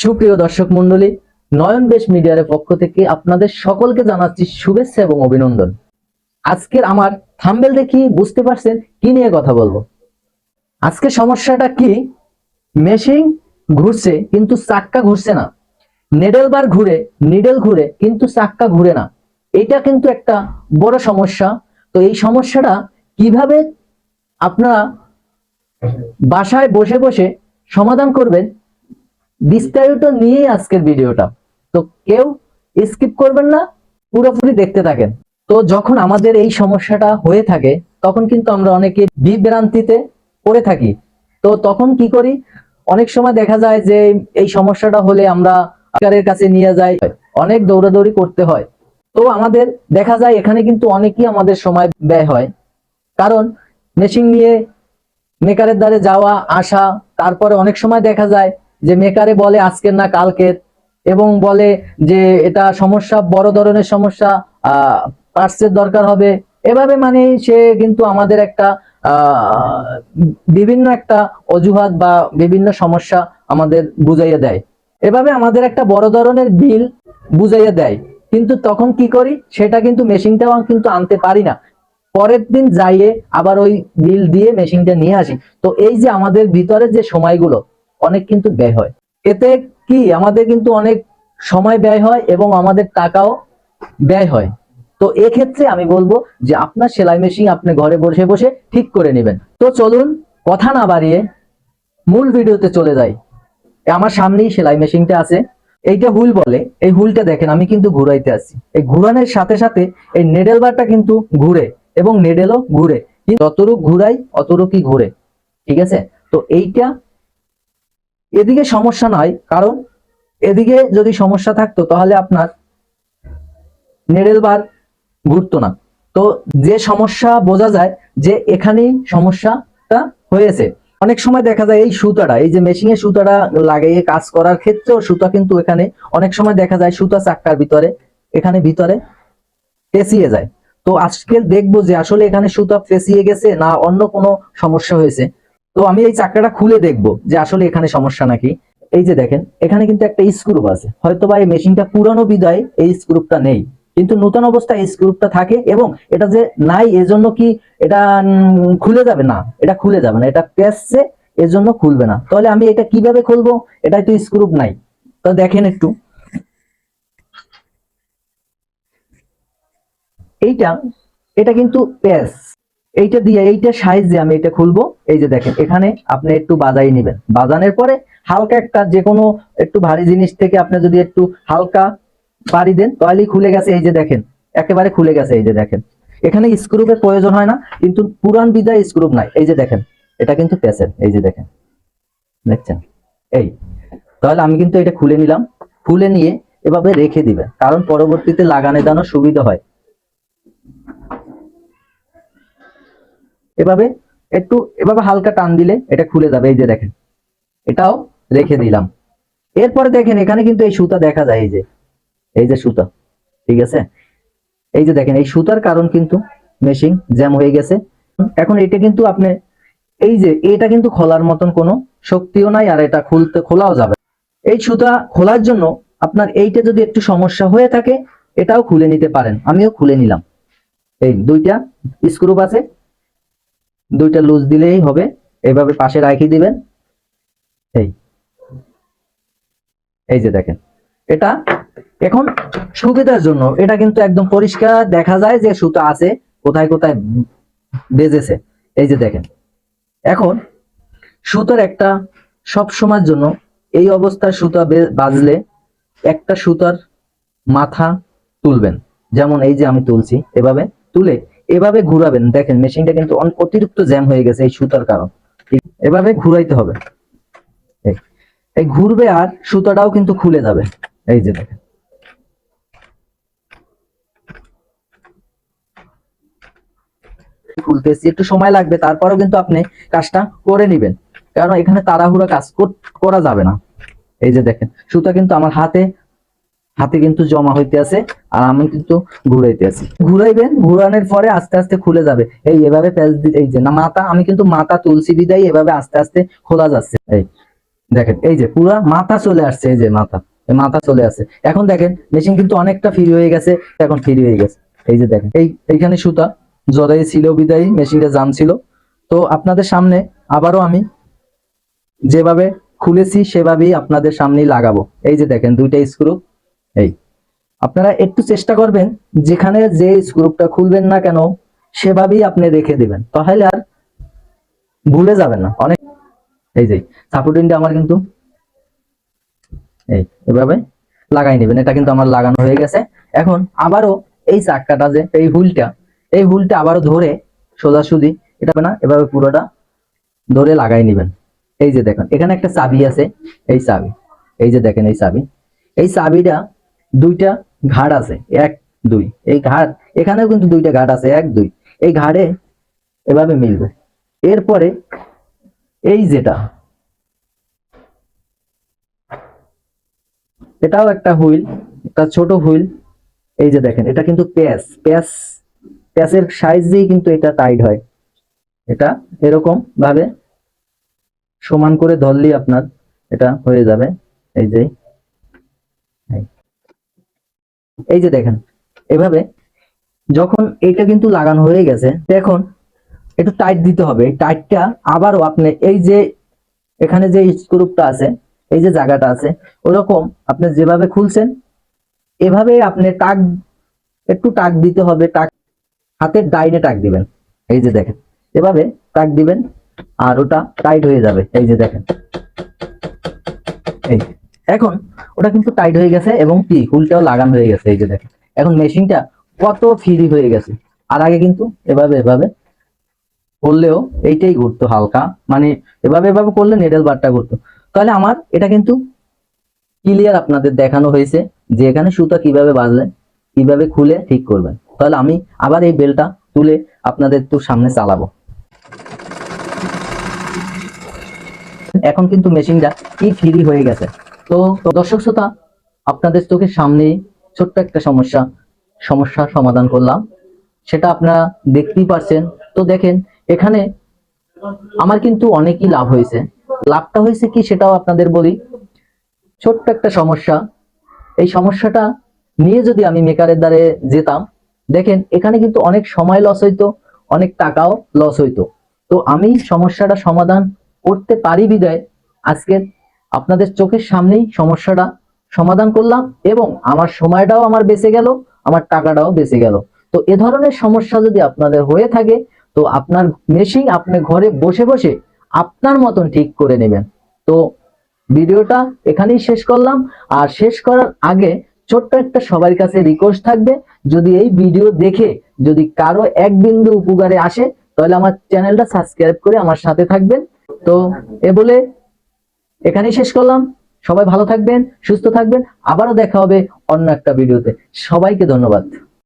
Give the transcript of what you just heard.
সুপ্রিয় দর্শক মন্ডলী নয়ন বেশ মিডিয়ার পক্ষ থেকে আপনাদের সকলকে জানাচ্ছি শুভেচ্ছা এবং অভিনন্দন। আজকের আমার থাম্বেল দেখি বুঝতে পারছেন কি নিয়ে কথা বলব। আজকে সমস্যাটা কি? মেশিন ঘুরছে কিন্তু চাক্কা ঘুরছে না। নেডেল বার ঘুরে, নিডেল ঘুরে কিন্তু চাক্কা ঘুরে না। এটা কিন্তু একটা বড় সমস্যা। তো এই সমস্যাটা কীভাবে আপনারা বাসায় বসে বসে সমাধান করবেন? বিস্তারিত নিয়ে আজকের ভিডিওটা। তো কেউ স্কিপ করবেন না, পুরোপুরি দেখতে থাকেন। তো যখন আমাদের এই সমস্যাটা হয়ে থাকে, তখন কিন্তু আমরা অনেকে বিভ্রান্তিতে পড়ে থাকি। তো তখন কি করি? অনেক সময় দেখা যায় যে এই সমস্যাটা হলে আমরা ডাক্তারের কাছে নিয়ে যাই, অনেক দৌড়াদৌড়ি করতে হয়। তো আমাদের দেখা যায় এখানে কিন্তু অনেকই আমাদের সময় ব্যয় হয়। কারণ মেশিন নিয়ে মেকারের দ্বারে যাওয়া, আসা, তারপরে অনেক সময় দেখা যায় যে মেকারে বলে আজকের না কালকের, এবং বলে যে এটা সমস্যা, বড় ধরনের সমস্যা আহ পার্টসের দরকার হবে। এভাবে মানে সে কিন্তু আমাদের একটা বিভিন্ন একটা অজুহাত বা বিভিন্ন সমস্যা আমাদের বুঝাইয়া দেয়। এভাবে আমাদের একটা বড় ধরনের বিল বুঝাইয়া দেয়। কিন্তু তখন কি করি? সেটা কিন্তু মেশিনটাও কিন্তু আনতে পারি না। পরের দিন যাইয়ে আবার ওই বিল দিয়ে মেশিনটা নিয়ে আসি। তো এই যে আমাদের ভিতরে যে সময়গুলো অনেক কিন্তু ব্যয় হয়। এতে কি? আমাদের কিন্তু অনেক সময় ব্যয় হয় এবং আমাদের টাকাও ব্যয় হয়। তো এক্ষেত্রে আমি বলব যে আপনার সেলাই মেশিন আপনি ঘরে বসে বসে ঠিক করে নেবেন। তো চলুন কথা না বাড়িয়ে মূল ভিডিওতে চলে যাই। আমার সামনেই সেলাই মেশিনটা আছে। এইটা হুল বলে। এই হুলটা দেখেন, আমি কিন্তু ঘুরাইতে আছি। এই ঘুরানোর সাথে সাথে এই নেডেল বারটা কিন্তু ঘুরে এবং নেডেলও ঘুরে। যতটুক ঘুরাই, অতটুকুই ঘুরে। ঠিক আছে? তো এইটা এদিকে সমস্যা নয়, কারণ এদিকে যদি সমস্যা থাকতো তাহলে আপনার নেডেল বার ঘুরতো না। তো যে সমস্যা বোঝা যায় যে এখানেই সমস্যাটা হয়েছে। অনেক সময় দেখা যায় এই সুতাটা, এই যে মেশিনে সুতাটা লাগিয়ে কাজ করার ক্ষেত্রেও সুতা কিন্তু এখানে, অনেক সময় দেখা যায় সুতা চাক্কার ভিতরে, এখানে ভিতরে পেঁচিয়ে যায়। তো আজকে দেখব যে আসলে এখানে সুতা পেঁচিয়ে গেছে না অন্য কোনো সমস্যা হয়েছে। তো আমি এই চাক্কাটা খুলে দেখব যে আসলে এখানে সমস্যা নাকি। এই যে দেখেন, এখানে কিন্তু একটা স্ক্রুপ আছে। হয়তো বা এই মেশিনটা পুরানো বিদায় এই স্ক্রুপটা নেই। কিন্তু নতুন অবস্থায় এই স্ক্রুপটা থাকে এবং এটা যে নাই এজন্য কি এটা খুলে যাবে না? এটা খুলে যাবে না। এটা পেঁচছে এজন্য খুলবে না। তাহলে আমি এটা কীভাবে খুলবো? এটাই তো স্ক্রুপ নাই। তো দেখেন একটু। এইটা, এটা কিন্তু প্যাচ এইটা দিয়ে, এইটা সাইজ আমি এটা খুলবো। এই যে দেখেন, এখানে আপনি একটু বাজাই নেবেন। বাজানোর পরে হালকা একটা যে কোনো একটু ভারী জিনিস থেকে আপনি যদি একটু হালকা পাড়ি দেন, তাহলেই খুলে গেছে। এই যে দেখেন, একেবারে খুলে গেছে। এই যে দেখেন, এখানে স্ক্রুপের প্রয়োজন হয় না, কিন্তু পুরান বিদায় স্ক্রুপ নাই। এই যে দেখেন, এটা কিন্তু প্যাচের এই যে দেখেন, দেখছেন? এই, তাহলে আমি কিন্তু এটা খুলে নিলাম। খুলে নিয়ে এভাবে রেখে দিবেন, কারণ পরবর্তীতে লাগানো দানো সুবিধা হয়। এভাবে একটু, এভাবে হালকা টান দিলে এটা খুলে যাবে, এই যে দেখেন। এটাও রেখে দিলাম। এরপরে দেখেন, এখানে কিন্তু এই সুতা দেখা যায়, এই যে এই যে সুতা, ঠিক আছে? এই যে দেখেন, এই সুতার কারণ কিন্তু মেশিন জ্যাম হয়ে গেছে। এখন এটা কিন্তু আপনি, এই যে, এটা কিন্তু খোলার মতন কোনো শক্তিও নাই, আর এটা খুলতে, খোলাও যাবে এই সুতা খোলার জন্য আপনার এইটা যদি একটু সমস্যা হয়ে থাকে, এটাও খুলে নিতে পারেন। আমিও খুলে নিলাম। এই দুইটা স্ক্রুপ আছে দুইটা লুজ দিলেই হবে। এভাবে পাশে রাখিয়ে দিবেন। এই। এই যে দেখেন। এটা এখন সুবিধার জন্য, এটা কিন্তু একদম পরিষ্কার দেখা যায় যে সুতা আছে, কোথায় কোথায় বেজেছে। এই যে দেখেন। এখন সুতার একটা সব সময়ের জন্য এই অবস্থায় সুতা বাজলে একটা সুতার মাথা তুলবেন। যেমন এই যে আমি তুলছি, এভাবে তুলে এভাবে ঘুরাবেন দেখেন মেশিনটা কিন্তু অতিরিক্ত জ্যাম হয়ে গেছে এই সুতার কারণ। এভাবে ঘুরাইতে হবে। এই, ঘুরবে আর সুতাটাও কিন্তু খুলে যাবে। এই যে দেখেন। খুলতেছি একটু সময় লাগবে তারপরেও কিন্তু আপনি কাজটা করে নেবেন। কারণ এখানে তাড়াহুড়া কাজ করা যাবে না। এই যে দেখেন সুতা কিন্তু আমার হাতে হাতে কিন্তু জমা হইতে আছে আর আমি কিন্তু ঘুরাইতে আছি। ঘুরাইবেন, ঘুরানোর পরে আস্তে আস্তে খুলে যাবে। এই এভাবে প্যাচ দি- এই যে না, মাথা, আমি কিন্তু মাথা তুলসি বিদায় এভাবে আস্তে আস্তে খোলা যাচ্ছে। এই দেখেন, এই যে পুরা মাথা চলে আসছে, এই যে মাথা মাথা চলে আসছে। এখন দেখেন, মেশিন কিন্তু অনেকটা ফ্রি হয়ে গেছে, এখন ফ্রি হয়ে গেছে। এই যে দেখেন, এই এইখানে সুতা জরাই ছিল বিদায়ী, মেশিনটা জাম ছিল। তো আপনাদের সামনে আবারও আমি যেভাবে খুলেছি, সেভাবেই আপনাদের সামনেই লাগাবো। এই যে দেখেন, দুইটা স্ক্রু এই। আপনারা একটু চেষ্টা করবেন, যেখানে যে স্ক্রুপটা খুলবেন না কেন, সেভাবেই আপনি রেখে দিবেন। তাহলে আর ভুলে যাবেন না। অনেক এই যে সাপোর্টিংটা আমার কিন্তু এই, এভাবে লাগাই নেবেন। এটা কিন্তু আমার লাগানো হয়ে গেছে। এখন আবারও এই চাক্কাটা যে, এই হুলটা এই হুলটা আবারও ধরে সোজাসুজি, এটা না, এভাবে পুরোটা ধরে লাগাই নেবেন। এই যে দেখেন, এখানে একটা চাবি আছে, এই চাবি। এই যে দেখেন, এই চাবি। এই চাবিটা দুইটা ঘাট আছে, এক, দুই। এই ঘাট, এখানেও কিন্তু দুইটা ঘাট আছে, এক, দুই। এই ঘাড়ে এভাবে মিলবে। এরপরে এই যেটা, এটাও একটা হুইল, একটা ছোট হুইল। এই যে দেখেন, এটা কিন্তু প্যাচ প্যাচ, প্যাচের সাইজ দিয়ে কিন্তু এটা টাইট হয়। এটা এরকম ভাবে সমান করে ধরলেই আপনার এটা হয়ে যাবে। এই যে এই। এই যে দেখেন, এভাবে যখন এটা কিন্তু লাগানো হয়ে গেছে এখন একটু টাইট দিতে হবে। টাইটটা আবারও আপনি এই যে এখানে যে স্ক্রুপটা আছে, এই যে জায়গাটা আছে, ওরকম আপনি যেভাবে খুলছেন এভাবে আপনি টাক একটু টাক দিতে হবে টাক হাতের ডাইনে টাক দিবেন। এই যে দেখেন, এভাবে টাক দিবেন আর ওটা টাইট হয়ে যাবে। এই যে দেখেন, এই এখন ওটা কিন্তু টাইট হয়ে গেছে এবং কি, হুলটাও লাগানো হয়ে গেছে, এই যে দেখেন। এখন মেশিনটা কত ফ্রি হয়ে গেছে। আর আগে কিন্তু এভাবে এভাবে করলেও এইটাই ঘুরতো হালকা। মানে এভাবে এভাবে করলে নেডেল বারটা ঘুরতো। তাহলে আমার এটা কিন্তু ক্লিয়ার আপনাদের দেখানো হয়েছে যে এখানে সুতা কীভাবে বাঁধলে, কীভাবে খুলে ঠিক করবেন। তাহলে আমি আবার এই বেলটা তুলে আপনাদের একটু সামনে চালাবো। এখন কিন্তু মেশিনটা কি ফ্রি হয়ে গেছে? তো দর্শক শ্রোতা, আপনাদের চোখের সামনেই ছোট্ট একটা সমস্যা সমস্যা সমাধান করলাম। সেটা আপনারা দেখতেই পারছেন। তো দেখেন, এখানে আমার কিন্তু অনেকই লাভ হয়েছে। লাভটা হয়েছে কি সেটাও আপনাদের বলি। ছোট্ট একটা সমস্যা। এই সমস্যাটা নিয়ে যদি আমি মেকারের দ্বারে যেতাম, দেখেন, এখানে কিন্তু অনেক সময় লস হইতো, অনেক টাকাও লস হইতো। তো আমি সমস্যাটা সমাধান করতে পারি বিদায় আজকে আপনাদের চোখের সামনেই সমস্যাটা সমাধান করলাম এবং আমার সময়টাও আমার বেঁচে গেল, আমার টাকাটাও বেঁচে গেল। তো এ ধরনের সমস্যা যদি আপনাদের হয়ে থাকে, তো আপনার মেশিন আপনি ঘরে বসে বসে আপনার মতন ঠিক করে নেবেন। তো ভিডিওটা এখানেই শেষ করলাম। আর শেষ করার আগে ছোট্ট একটা সবার কাছে রিকোয়েস্ট থাকবে, যদি এই ভিডিও দেখে যদি কারও এক বিন্দু উপকারে আসে, তাহলে আমার চ্যানেলটা সাবস্ক্রাইব করে আমার সাথে থাকবেন। তো এ বলে এখানেই শেষ করলাম। সবাই ভালো থাকবেন, সুস্থ থাকবেন। আবারও দেখা হবে অন্য একটা ভিডিওতে। সবাইকে ধন্যবাদ।